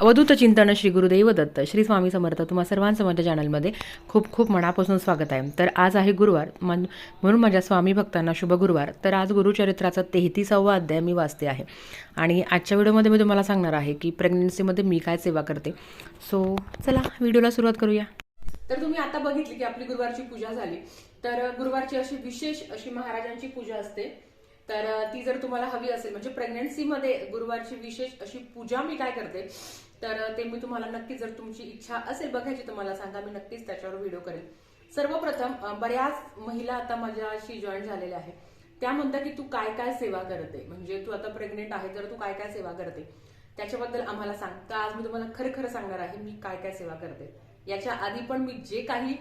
अवधूत चिंतन श्री गुरुदेव दत्त श्री स्वामी समर्थ तुम्हा सर्वांचं माझ्या चॅनलमध्ये खूप खूप मनापासून स्वागत आहे. तर आज आहे गुरुवार मन म्हणून माझ्या स्वामी भक्तांना शुभ गुरुवार. तर आज गुरुचरित्राचा तेहतीसावा अध्याय मी वाचते आहे. आणि आजच्या व्हिडिओमध्ये मी तुम्हाला सांगणार आहे की प्रेग्नन्सीमध्ये मी काय सेवा करते. सो चला व्हिडिओला सुरुवात करूया. तर तुम्ही आता बघितली की आपली गुरुवारची पूजा झाली. तर गुरुवारची अशी विशेष अशी महाराजांची पूजा असते. तर ती जर तुम्हाला हवी असेल म्हणजे प्रेग्नन्सीमध्ये गुरुवारची विशेष अशी पूजा मी काय करते तर ते मी तुम्हाला नक्की जर तुमची इच्छा असेल बघायची तुम्हाला सांगा मी नक्कीच त्याच्यावर व्हिडिओ करेन. सर्वप्रथम बऱ्याच महिला आता माझ्याशी जॉईन झालेल्या आहेत. त्या म्हणतात की तू काय काय सेवा करते? म्हणजे तू आता प्रेग्नेंट आहे तर तू काय काय सेवा करते? त्याच्याबद्दल आम्हाला सांग तर आज मी तुम्हाला खरं खरं सांगणार आहे मी काय काय सेवा करते. याच्या आधी पण मी जे काही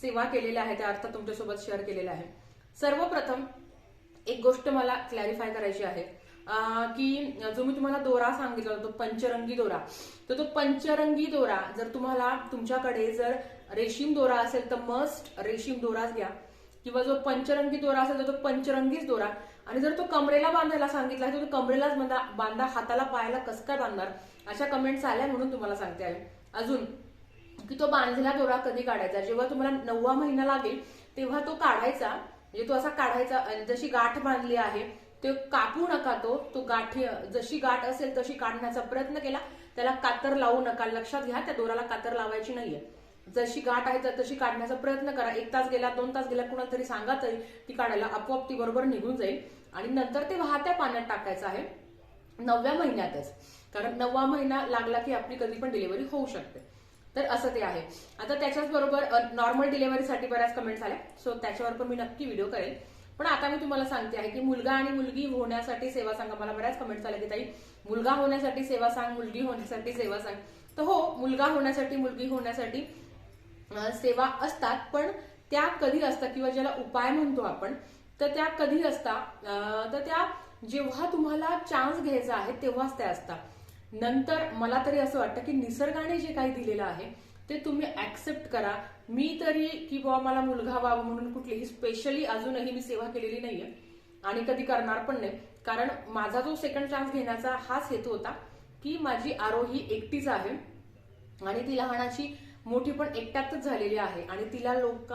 सेवा केलेल्या आहेत त्या अर्थात तुमच्यासोबत शेअर केलेल्या आहे सर्वप्रथम एक गोष्ट मला क्लॅरिफाय करायची आहे. की जो मी तुम्हाला दोरा सांगितला होता तो पंचरंगी दोरा. तर तो पंचरंगी दोरा जर तुम्हाला तुमच्याकडे जर रेशीम दोरा असेल तर मस्ट रेशीम दोराच घ्या. किंवा जो पंचरंगी दोरा असेल तर तो पंचरंगीच दोरा. आणि जर तो कमरेला बांधायला सांगितला तर तो कमरेलाच बांधा बांधा हाताला पायाला कस काय बांधणार? अशा कमेंट्स आल्या म्हणून तुम्हाला सांगते आहे. अजून की तो बांधलेला दोरा कधी काढायचा? जेव्हा तुम्हाला नववा महिना लागेल तेव्हा तो काढायचा. म्हणजे तो असा काढायचा जशी गाठ बांधली आहे ते कापू नका तो. तो गाठी जशी गाठ असेल तशी काढण्याचा प्रयत्न केला. त्याला कातर लावू नका. लक्षात घ्या त्या दोराला कातर लावायची नाहीये. जशी गाठ आहे तर तशी काढण्याचा प्रयत्न करा. एक तास गेला दोन तास गेला कुणाला तरी सांगा तरी ती काढायला आपोआप ती बरोबर निघून जाईल. आणि नंतर ते वाहत्या पाण्यात टाकायचं आहे. नवव्या महिन्यातच. कारण नववा महिना लागला की आपली कधी पण डिलिव्हरी होऊ शकते. तर असं ते आहे. आता त्याच्याच बरोबर नॉर्मल डिलिव्हरीसाठी बऱ्याच कमेंट्स आल्या. सो त्याच्यावर पण मी नक्की व्हिडिओ करेल. पण आता मी तुम्हाला सांगते आहे की मुलगा आणि मुलगी होण्यासाठी सेवा सांगा. मला बऱ्याच कमेंट्स आल्या की ताई मुलगा होण्यासाठी सेवा सांग मुलगी होण्यासाठी सेवा सांग. तर हो मुलगा होण्यासाठी मुलगी होण्यासाठी सेवा असतात. पण त्या कधी असतात किंवा ज्याला उपाय म्हणतो आपण तर त्या कधी असतात? तर त्या जेव्हा तुम्हाला चान्स घ्यायचा आहे तेव्हाच त्या असतात. नंतर मला तरी असं वाटतं की निसर्गाने जे काही दिलेलं आहे ते तुम्ही ऍक्सेप्ट करा. मी तरी की बाबा मला मुलगा व्हावा म्हणून कुठलीही स्पेशली अजूनही मी सेवा केलेली नाहीये आणि कधी करणार पण नाही. कारण माझा जो सेकंड चान्स घेण्याचा हाच हेतू होता की माझी आरोही एकटीच आहे आणि ती लहानाची मोठी पण एकट्यातच झालेली आहे. आणि तिला लोक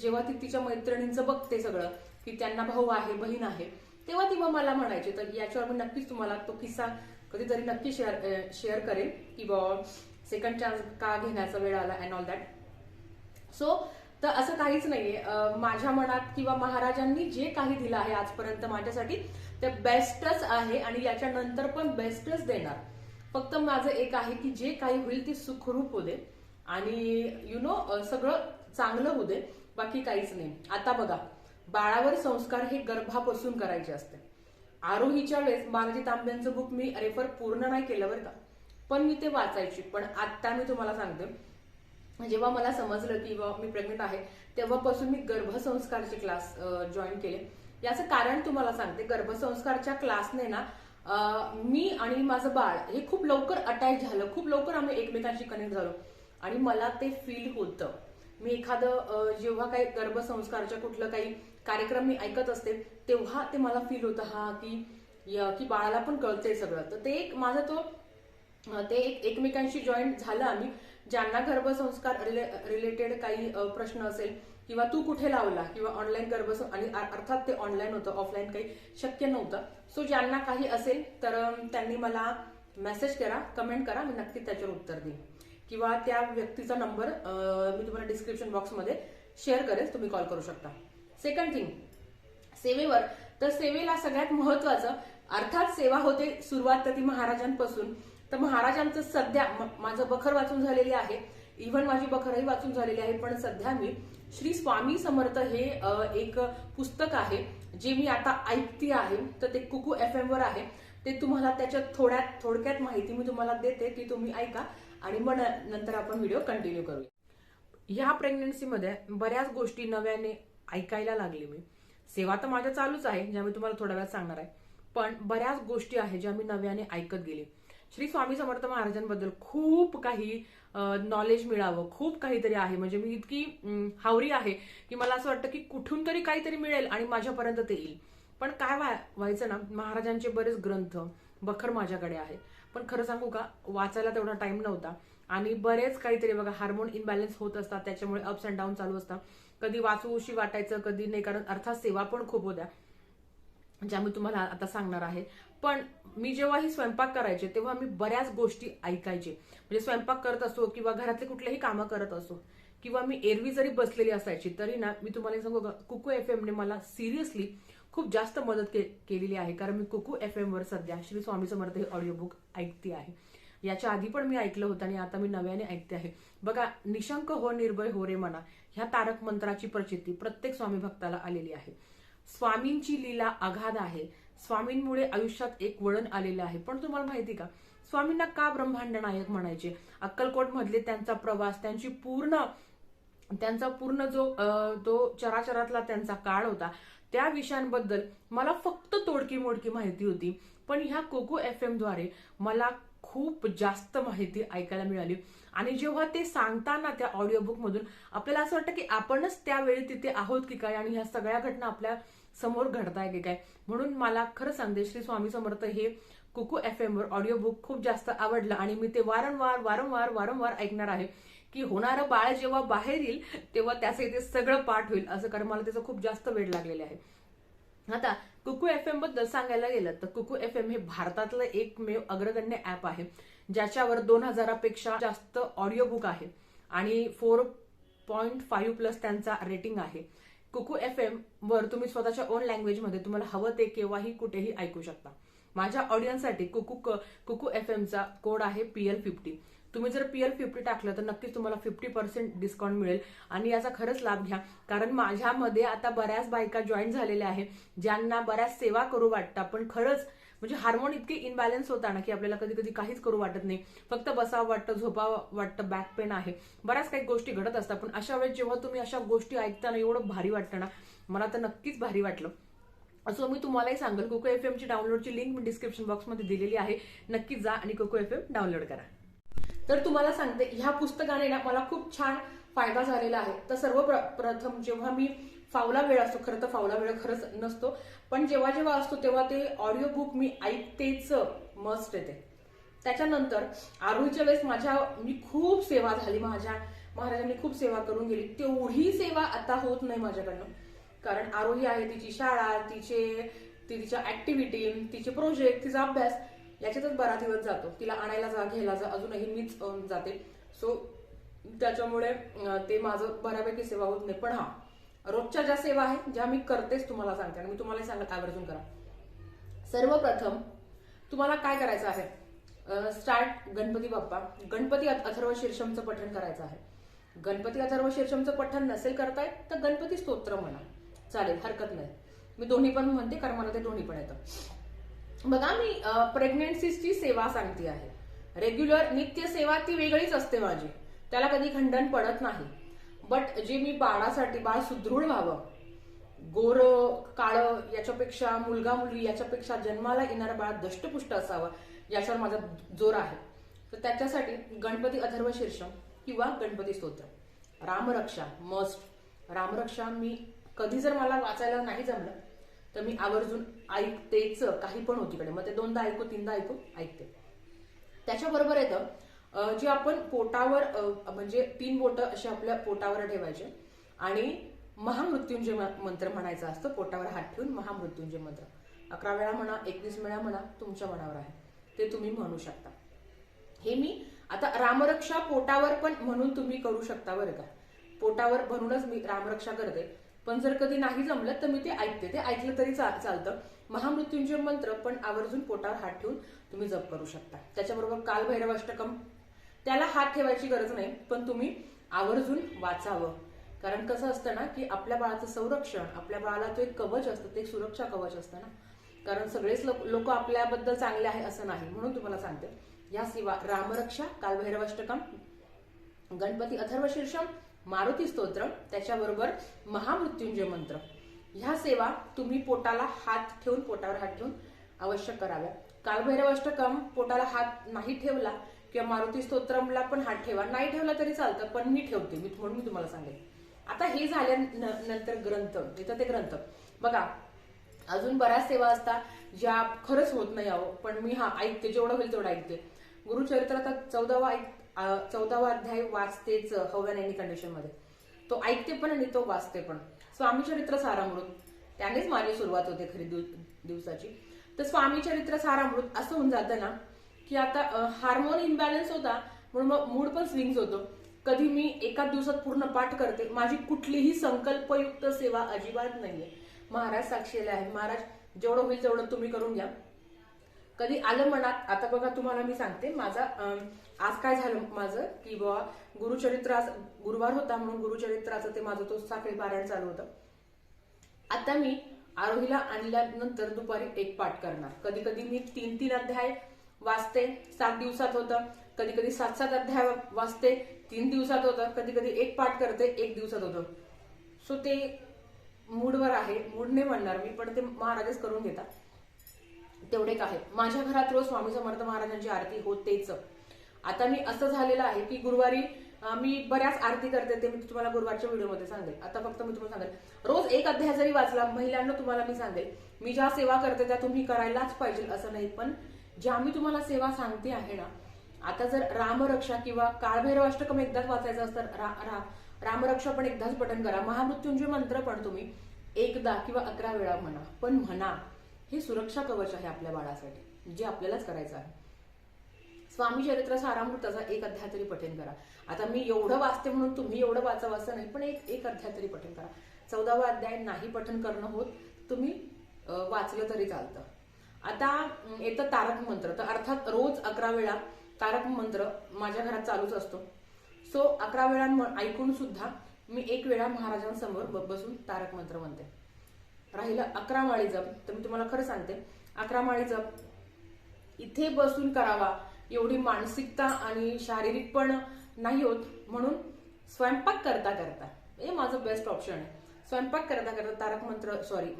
जेव्हा ती तिच्या मैत्रिणींचं बघते सगळं की त्यांना भाऊ आहे बहीण आहे तेव्हा ती मग मला म्हणायची. तर याच्यावर मी नक्कीच तुम्हाला तो किस्सा कधीतरी नक्की शेअर शेअर करेल की बॉ सेकंड चान्स का घेण्याचा वेळ आला अँड ऑल दॅट सो तर असं काहीच नाहीये. माझ्या मनात किंवा महाराजांनी जे काही दिलं आहे आजपर्यंत माझ्यासाठी ते बेस्टच आहे आणि याच्यानंतर पण बेस्टच देणार. फक्त माझं एक आहे की जे काही होईल ते सुखरूप होऊ दे. आणि यु नो सगळं चांगलं होऊ दे. बाकी काहीच नाही. आता बघा बाळावर संस्कार हे गर्भापासून करायचे असते. आरोहीच्या वेळेस बालाजी तांब्यांचं बुक मी रेफर पूर्ण नाही केलं बरं का. पण मी ते वाचायची. पण आता मी तुम्हाला सांगते. जेव्हा मला समजलं की मी प्रेग्नेंट आहे तेव्हापासून मी गर्भसंस्कारचे क्लास जॉईन केले. याचं कारण तुम्हाला सांगते. गर्भसंस्कारच्या क्लासने ना मी आणि माझं बाळ हे खूप लवकर अटॅच झालं. खूप लवकर आम्ही एकमेकांशी कनेक्ट झालो. आणि मला ते फील होतं. मी एखादं जेव्हा काही गर्भसंस्कारच्या कुठलं काही कार्यक्रम मी ऐकत असते तेव्हा ते मला फील होतं हा की की बाळाला पण कळतंय सगळं. तर ते एक माझा तो ते एक एकमेकांशी जॉईन झालं आम्ही ज्यांना गर्भसंस्कार रिलेटेड काही प्रश्न असेल किंवा तू कुठे लावला किंवा ऑनलाईन गर्भस आणि अर्थात ते ऑनलाईन होतं ऑफलाईन काही शक्य नव्हतं. सो ज्यांना काही असेल तर त्यांनी मला मेसेज करा कमेंट करा मी नक्की त्याच्यावर उत्तर देईन. किंवा त्या व्यक्तीचा नंबर मी तुम्हाला डिस्क्रिप्शन बॉक्समध्ये शेअर करेल तुम्ही कॉल करू शकता. सेकंड थिंग सेवेवर. तर सेवेला सगळ्यात महत्वाचं अर्थात सेवा होते सुरुवात तर ती महाराजांपासून. तर महाराजांचं सध्या माझं बखर वाचून झालेली आहे. इव्हन माझी बखरही वाचून झालेली आहे पण सध्या मी श्री स्वामी समर्थ हे एक पुस्तक आहे जे मी आता ऐकते आहे. तर ते कुकू एफ एम वर आहे. ते तुम्हाला त्याच्यात थोड्यात थोडक्यात माहिती मी तुम्हाला देते ती तुम्ही ऐका. आणि मग नंतर आपण व्हिडिओ कंटिन्यू करूया. ह्या प्रेग्नन्सीमध्ये बऱ्याच गोष्टी नव्याने ऐकायला लागली मी. सेवा तर माझ्या चालूच आहे ज्या मी तुम्हाला थोड्या वेळात सांगणार आहे. पण बऱ्याच गोष्टी आहेत ज्या मी नव्याने ऐकत गेले. श्री स्वामी समर्थ महाराजांबद्दल खूप काही नॉलेज मिळावं खूप काहीतरी आहे. म्हणजे मी इतकी हावरी आहे की मला असं वाटतं की कुठून तरी काहीतरी मिळेल आणि माझ्यापर्यंत ते येईल. पण काय व्हाय- व्हायचं ना महाराजांचे बरेच ग्रंथ बखर माझ्याकडे आहे. पण खरं सांगू का वाचायला तेवढा टाइम नव्हता. आणि बरेच काहीतरी बघा हार्मोन इनबॅलन्स होत असतात त्याच्यामुळे अप्स अँड डाऊन चालू असतात. कधी वाचू उशी वाटायचं कधी नाही कारण अर्थात सेवा पण खूप होत्या ज्या मी तुम्हाला आता सांगणार आहे. पण मी जेव्हा ही स्वयंपाक करायचे तेव्हा मी बऱ्याच गोष्टी ऐकायचे. म्हणजे स्वयंपाक करत असो किंवा घरातले कुठलेही कामं करत असो किंवा मी एरवी जरी बसलेली असायची तरी ना मी तुम्हाला सांगू का कुकू एफ ने मला सिरियसली खूप जास्त मदत के- केलेली आहे. कारण मी कुकू एफ वर सध्या श्री स्वामी समर्थ हे ऑडिओ बुक ऐकते आहे. याच्या आधी पण मी ऐकलं होतं आणि आता मी नव्याने ऐकते आहे. बघा निशंक हो निर्भय हो रे मना ह्या तारक मंत्राची प्रचिती प्रत्येक स्वामी भक्ताला आलेली आहे. स्वामींची लीला अगाध आहे. स्वामींमुळे आयुष्यात एक वळण आलेलं आहे. पण तुम्हाला माहिती का? स्वामींना का ब्रह्मांड नायक म्हणायचे? अक्कलकोट मधले त्यांचा प्रवास त्यांची पूर्ण त्यांचा पूर्ण जो तो चराचरातला त्यांचा काळ होता त्या विषयांबद्दल मला फक्त तोडकी मोडकी माहिती होती. पण ह्या कोको एफद्वारे मला खूप जास्त माहिती ऐकायला मिळाली. आणि जेव्हा ते सांगताना त्या ऑडिओ बुक मधून आपल्याला असं वाटतं की आपणच त्यावेळी तिथे आहोत की काय आणि ह्या सगळ्या घटना आपल्यासमोर घडताय की काय? म्हणून मला खरं सांगते श्री स्वामी समर्थ हे कुकू एफ एम वर ऑडिओ बुक खूप जास्त आवडलं आणि मी ते वारंवार वारंवार वारंवार ऐकणार आहे. की होणारं बाळ जेव्हा बाहेर येईल तेव्हा त्याचं इथे सगळं पाठ होईल असं कारण मला त्याचं खूप जास्त वेळ लागलेला आहे. आता कुकू एफ एमबद्दल सांगायला गेलं तर कुकू एफ एम हे भारतातलं एकमेव अग्रगण्य ऍप आहे ज्याच्यावर दोन हजारापेक्षा जास्त ऑडिओ बुक आहे आणि फोर पॉईंट फाईव्ह प्लस त्यांचा रेटिंग आहे. कुकू एफ एम वर तुम्ही स्वतःच्या ओन लँग्वेजमध्ये तुम्हाला हवं ते केव्हाही कुठेही ऐकू शकता. माझ्या ऑडियन्ससाठी कुकू कुकू एफ एमचा कोड आहे पी एल फिफ्टी तुम्ही जर पी एल फिफ्टी टाकलं तर नक्कीच तुम्हाला फिफ्टी पर्सेंट डिस्काउंट मिळेल. आणि याचा खरंच लाभ घ्या. कारण माझ्यामध्ये आता बऱ्याच बायका जॉईन झालेल्या आहेत ज्यांना बऱ्याच सेवा करू वाटतात. पण खरंच म्हणजे हार्मोन इतके इनबॅलन्स होता ना की आपल्याला कधी कधी काहीच करू वाटत नाही. फक्त बसावं वाटतं झोपावं वाटतं बॅक पेन आहे. बऱ्याच काही गोष्टी घडत असतात. पण अशा वेळेस जेव्हा तुम्ही अशा गोष्टी ऐकताना एवढं भारी वाटतं ना मला तर नक्कीच भारी वाटलं. असं मी तुम्हालाही सांगेल. कोको एफ एमची डाउनलोडची लिंक मी डिस्क्रिप्शन बॉक्समध्ये दिलेली आहे. नक्की जा आणि कोको एफ एम डाउनलोड करा. तर तुम्हाला सांगते ह्या पुस्तकाने ना मला खूप छान फायदा झालेला आहे. तर सर्व प्रथम जेव्हा मी फावला वेळ असतो खरं तर फावला वेळ खरंच नसतो पण जेव्हा जेव्हा असतो तेव्हा ते ऑडिओ बुक मी ऐकतेच मस्त येते. त्याच्यानंतर आरोहीच्या वेळेस माझ्या मी खूप सेवा झाली माझ्या महाराजांनी खूप सेवा करून गेली. तेवढी सेवा आता होत नाही माझ्याकडनं. कारण आरोही आहे तिची शाळा तिचे ती तिच्या ऍक्टिव्हिटी तिचे प्रोजेक्ट तिचा अभ्यास याच्यातच बरा दिवस जातो. तिला आणायला जा घ्यायला जा अजूनही मीच जाते. सो त्याच्यामुळे ते माझं बऱ्यापैकी सेवा होत नाही. पण हा रोजच्या ज्या सेवा आहेत ज्या मी करतेच तुम्हाला सांगते. आणि मी तुम्हाला सांगत आवर्जून करा. सर्वप्रथम तुम्हाला काय करायचं आहे? स्टार्ट गणपती बाप्पा. गणपती अथ- अथर्व शीर्षमचं पठण करायचं आहे. गणपती अथर्व शीर्षमचं पठण नसेल करताय तर गणपती स्तोत्र म्हणा. चालेल हरकत नाही. मी दोन्ही पण म्हणते कारण मला ते दोन्ही पण येतं. बघा मी प्रेग्नेन्सीची सेवा सांगते आहे. रेग्युलर नित्य सेवा ती वेगळीच असते माझी. त्याला कधी खंडन पडत नाही. बट जे मी बाळासाठी बाळ सुदृढ व्हावं गोर काळ याच्यापेक्षा मुलगा मुलगी याच्यापेक्षा जन्माला येणारं बाळ दष्टपुष्ट असावं याच्यावर माझा जोर आहे. तर त्याच्यासाठी गणपती अथर्व शीर्षम किंवा गणपती स्तोत्र. रामरक्षा मस्ट रामरक्षा मी कधी जर मला वाचायला नाही जमलं तर मी आवर्जून ऐकतेच काही पण होतीकडे मग ते दोनदा ऐकू तीनदा ऐकू ऐकते. त्याच्याबरोबर येतं जे आपण पोटावर अं, म्हणजे तीन बोट असे आपल्या पोटावर ठेवायचे आणि महामृत्युंजय मंत्र म्हणायचा असतो पोटावर हात ठेवून महामृत्युंजय मंत्र. अकरा वेळा म्हणा एकवीस वेळा म्हणा तुमच्या मनावर आहे. ते तुम्ही म्हणू शकता. हे मी आता रामरक्षा पोटावर पण म्हणून तुम्ही करू शकता बरं का. पोटावर म्हणूनच मी रामरक्षा करते. पण जर कधी नाही जमलं तर मी ते ऐकते. ते ऐकलं तरी चालतं. महामृत्युंजय मंत्र पण आवर्जून पोटावर हात ठेवून तुम्ही जप करू शकता. त्याच्याबरोबर कालभैरवाष्टकम त्याला हात ठेवायची गरज नाही पण तुम्ही आवर्जून वाचावं. कारण कसं असतं ना की आपल्या बाळाचं संरक्षण आपल्या बाळाला तो एक कवच असतं ते एक सुरक्षा कवच असतं ना. कारण सगळेच लोक आपल्याबद्दल चांगले आहे असं नाही म्हणून तुम्हाला सांगते. या सेवा रामरक्षा कालभैरवाष्टकम गणपती अथर्व शीर्षम मारुती स्तोत्र त्याच्याबरोबर महामृत्युंजय मंत्र. ह्या सेवा तुम्ही पोटाला हात ठेवून पोटावर हात ठेवून अवश्य कराव्या कालभैरव अष्टकम पोटाला हात नाही ठेवला किंवा मारुती स्तोत्रमला पण हात ठेवा. नाही ठेवला तरी चालतं पण मी ठेवते मी म्हणून मी तुम्हाला सांगेन. आता हे झाल्यानंतर ग्रंथ इथं ते ग्रंथ. बघा अजून बऱ्याच सेवा असतात ज्या खरंच होत नाही आहो पण मी हा ऐकते जेवढं होईल तेवढं ऐकते. गुरुचरित्राचा चौदावा ऐक चौदावा अध्याय वाचतेच हवन एनी कंडिशनमध्ये तो ऐकते पण आणि तो वाचते पण. स्वामी चरित्र सारामृत. त्यानेच माझी सुरुवात होते खरी दिवसाची. तर स्वामी चरित्र सारामृत असं होऊन जातं ना की आता हार्मोन इम्बॅलन्स होता म्हणून मग मूड पण स्विंग्स होतो. कधी मी एका दिवसात पूर्ण पाठ करते माझी कुठलीही संकल्पयुक्त सेवा अजिबात नाहीये. महाराज साक्षीला आहे महाराज जेवढं होईल तेवढं तुम्ही करून घ्या. कधी आलं मनात आता बघा तुम्हाला मी सांगते माझा आज काय झालं माझं की बुवा गुरुचरित्र आज गुरुवार होता म्हणून गुरुचरित्राचं ते माझं तो साखळी पारायण चालू होतं. आता मी आरोहीला आणल्यानंतर दुपारी एक पाठ करणार. कधी कधी मी तीन तीन अध्याय वाचते सात दिवसात होतं. कधी कधी सात सात अध्याय वाचते तीन दिवसात होतं. कधी कधी एक पाठ करते एक दिवसात होतं. सो ते मूडवर आहे. मूड नाही म्हणणार मी पण ते महाराजच करून घेतात. तेवढे आहे माझ्या घरात रोज स्वामी समर्थ महाराजांची आरती होतेच आता मी असं झालेलं आहे की गुरुवारी मी बऱ्याच आरती करते ते मी तुम्हाला गुरुवारच्या व्हिडिओमध्ये सांगेल. आता फक्त मी तुम्हाला सांगेल. रोज एक अध्याय जरी वाचला महिलांना तुम्हाला मी सांगेल मी ज्या सेवा करते त्या तुम्ही करायलाच पाहिजे असं नाही. पण ज्या मी तुम्हाला सेवा सांगते आहे ना आता जर रामरक्षा किंवा काळभैरव अष्टकम एकदाच वाचायचं असतं रा, रा, रामरक्षा पण एकदाच पठण करा. महामृत्युंजय मंत्र पण तुम्ही एकदा किंवा अकरा वेळा म्हणा. पण म्हणा. हे सुरक्षा कवच आहे आपल्या बाळासाठी जे आपल्यालाच करायचं आहे. स्वामी चरित्र सारामृताचा एक अध्याय तरी पठण करा. आता मी एवढं वाचते म्हणून तुम्ही एवढं वाचा असं नाही पण एक एक अध्याय तरी पठण करा. चौदावा अध्याय नाही पठण करणं होत तुम्ही वाचलं तरी चालतं. आता येतं तारक मंत्र. तर अर्थात रोज अकरा वेळा तारक मंत्र माझ्या घरात चालूच असतो. सो अकरा वेळा ऐकून सुद्धा मी एक वेळा महाराजांसमोर बसून तारक मंत्र म्हणते. राहिलं अकरा माळी जप. तर मी तुम्हाला खरं सांगते अकरा माळी जप. इथे बसून करावा. एवढी मानसिकता आणि शारीरिक पण नाही होत म्हणून स्वयंपाक करता करता. हे माझं बेस्ट ऑप्शन आहे. स्वयंपाक करता करता तारक मंत्र सॉरी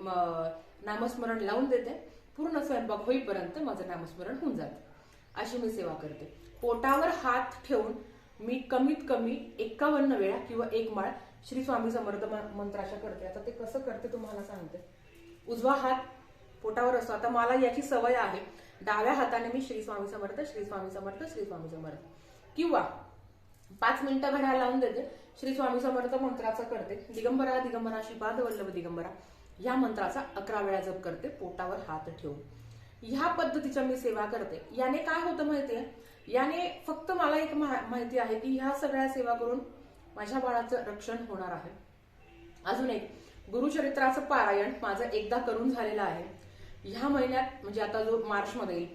नामस्मरण लावून देते. पूर्ण स्वयंपाक होईपर्यंत माझं नामस्मरण होऊन जातं. अशी मी सेवा करते. पोटावर हात ठेवून मी कमीत कमी एकावन्न वेळा किंवा एक माळ श्री स्वामी समर्थ मंत्राशा करते. आता ते कसं करते तुम्हाला सांगते. उजवा हात पोटावर असतो. आता मला याची सवय आहे. डाव्या हाताने मी श्री स्वामी समर्थ श्री स्वामी समर्थ श्री स्वामी समर्थ. किंवा पाच मिनिटं घड्याळ लावून देते. श्री स्वामी समर्थ मंत्राचा करते. दिगंबरा दिगंबरा श्रीपाद वल्लभ दिगंबरा. या मंत्राचा अकरा वेळा जप करते. पोटावर हात ठेवून. ह्या पद्धतीच्या मी सेवा करते. याने काय होतं माहितीये? याने फक्त मला एक माहिती आहे की ह्या सगळ्या सेवा करून माझ्या बाळाचं रक्षण होणार आहे. अजून एक गुरुचरित्राचं पारायण माझं एकदा करून झालेलं आहे. ह्या महिन्यात म्हणजे आता जो मार्च मध्ये येईल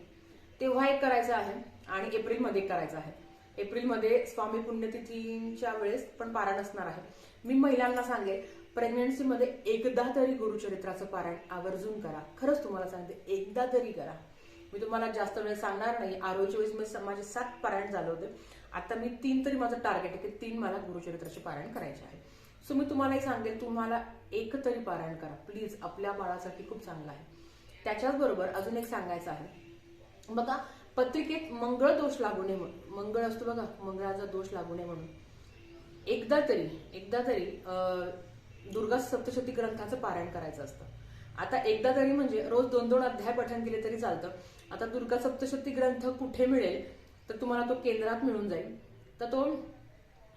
तेव्हा एक करायचं आहे आणि एप्रिलमध्ये एक करायचं आहे. एप्रिलमध्ये स्वामी पुण्यतिथींच्या वेळेस पण पारायण असणार आहे. मी महिलांना सांगेल प्रेग्नन्सीमध्ये एकदा तरी गुरुचरित्राचं पारायण आवर्जून करा. खरंच तुम्हाला सांगते एकदा तरी करा. मी तुम्हाला जास्त वेळ सांगणार नाही. आरोग्य वेळेस मी माझे सात पारायण झाले होते. आता मी तीन तरी माझं टार्गेट आहे की तीन मला गुरुचरित्राचे पारायण करायचे आहे. सो मी तुम्हालाही सांगेल तुम्हाला एक तरी पारायण करा. प्लीज आपल्या बाळासाठी खूप चांगलं आहे. त्याच्याचबरोबर अजून एक सांगायचं आहे. बघा पत्रिकेत मंगळ दोष लागू नये म्हणून मंगळ असतो बघा मंगळाचा दोष लागू नये म्हणून. एकदा तरी एकदा तरी दुर्गा सप्तशती ग्रंथाचं पारायण करायचं असतं. आता एकदा तरी म्हणजे रोज दोन दोन अध्याय पठण केले तरी चालतं. आता दुर्गा सप्तशती ग्रंथ कुठे मिळेल? तर तुम्हाला तो केंद्रात मिळून जाईल. तर तो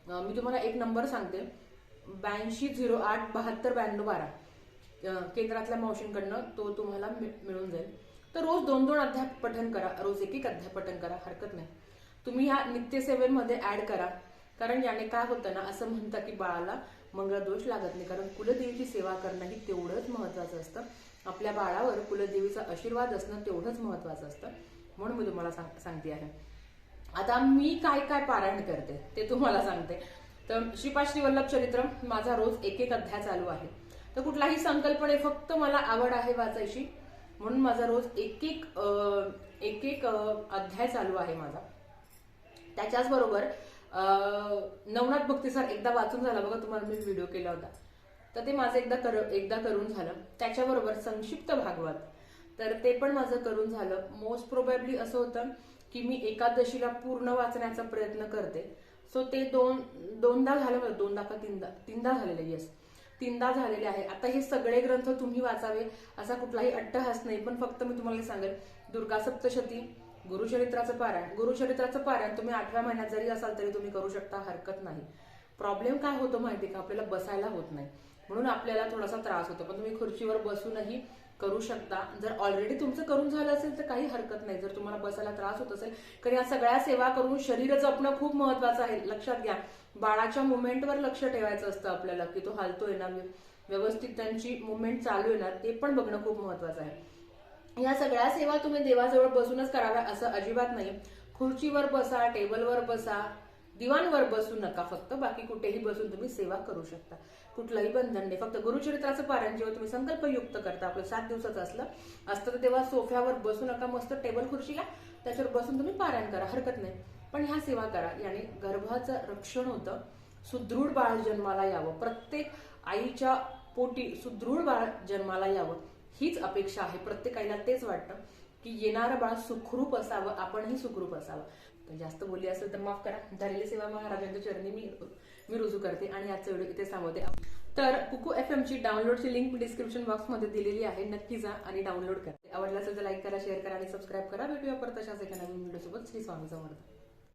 मी तुम्हाला एक नंबर सांगते. ब्याऐंशी झिरो आठ बहात्तर ब्याण्णव बारा केंद्रातल्या मावशींकडनं तो तुम्हाला मि- मिळून जाईल. तर रोज दोन दोन अध्याय पठन करा रोज एक एक अध्याय पठन करा हरकत नाही. तुम्ही ह्या नित्यसेवेमध्ये ऍड करा कारण याने काय होतं ना असं म्हणतं की बाळाला मंगळदोष लागत नाही. कारण कुलदेवीची सेवा करणं ही तेवढंच महत्वाचं असतं. आपल्या बाळावर कुलदेवीचा आशीर्वाद असणं तेवढंच महत्वाचं असतं. म्हणून मी तुम्हाला सांग- सांगते आहे. आता मी काय काय पारायण करते ते तुम्हाला सांगते. तर श्रीपाद वल्लभ चरित्र माझा रोज एक एक अध्याय चालू आहे. तर कुठलाही संकल्पने फक्त मला आवड आहे वाचायची. म्हणून माझा रोज एक एक एक एक अध्याय चालू आहे माझा. त्याच्याच बरोबर नवनाथ भक्तीसार एकदा वाचून झाला. बघा तुम्हाला मी व्हिडिओ केला होता. तर ते माझं एकदा कर एकदा करून झालं. त्याच्याबरोबर संक्षिप्त भागवत. तर ते पण माझं करून झालं. मोस्ट प्रोबॅबली असं होतं की मी एकादशीला पूर्ण वाचण्याचा प्रयत्न करते. सो ते दोन दोनदा झालं दोनदा का तीनदा तीनदा झालेलं येस तीनदा झालेले आहे. आता हे सगळे ग्रंथ तुम्ही वाचावे असा कुठलाही अट्टहास नाही. पण फक्त मी तुम्हाला सांगेल दुर्गा सप्तशती गुरुचरित्राचं पारायण. गुरुचरित्राचं पारायण तुम्ही आठव्या महिन्यात जरी असाल तरी तुम्ही करू शकता हरकत नाही. प्रॉब्लेम काय होतो माहिती का? आपल्याला बसायला होत नाही. म्हणून आपल्याला थोडासा त्रास होतो. पण तुम्ही खुर्चीवर बसूनही करू शकता. जर ऑलरेडी तुमचं करून झालं असेल तर काही हरकत नाही. जर तुम्हाला बसायला त्रास होत असेल कारण या सगळ्या सेवा करून शरीर जपणं खूप महत्वाचं आहे. लक्षात घ्या. बाळाच्या मुवमेंटवर लक्ष ठेवायचं असतं आपल्याला की तो हालतोय ना व्यवस्थित त्यांची मुवमेंट चालू आहे ना ते पण बघणं खूप महत्वाचं आहे. या सगळ्या सेवा तुम्ही देवाजवळ बसूनच कराव्या असं अजिबात नाही. खुर्चीवर बसा टेबलवर बसा दिवाणवर बसू नका फक्त बाकी कुठेही बसून तुम्ही सेवा करू शकता. कुठलंही बंधन नाही फक्त गुरुचरित्राचं पारायण जेव्हा तुम्ही संकल्पयुक्त करता आपलं सात दिवसाचं असलं असतं तर तेव्हा सोफ्यावर बसू नका मस्त टेबल खुर्शीला त्याच्यावर बसून तुम्ही पारायण करा हरकत नाही. पण ह्या सेवा करा याने गर्भाचं रक्षण होतं सुदृढ बाळ जन्माला यावं प्रत्येक आईच्या पोटी सुदृढ बाळ जन्माला यावं हीच अपेक्षा आहे. प्रत्येक आईला तेच वाटतं की येणारं बाळ सुखरूप असावं आपणही सुखरूप असावं. जास्त बोलली असेल तर माफ करा. झालेली सेवा महाराजांच्या चरणी मी मी रुजू करते आणि आजचा व्हिडिओ इथे सांगते तर कुकू एफ ची डाउनलोडची लिंक डिस्क्रिप्शन बॉक्समध्ये दिलेली आहे. नक्की जा आणि डाउनलोड करा. आवडला असेल तर लाईक करा शेअर करा आणि सबस्क्राईब करा. भेटूया परत तशाच एका नवीन व्हिडिओ सोबत श्री स्वामी समर्थ.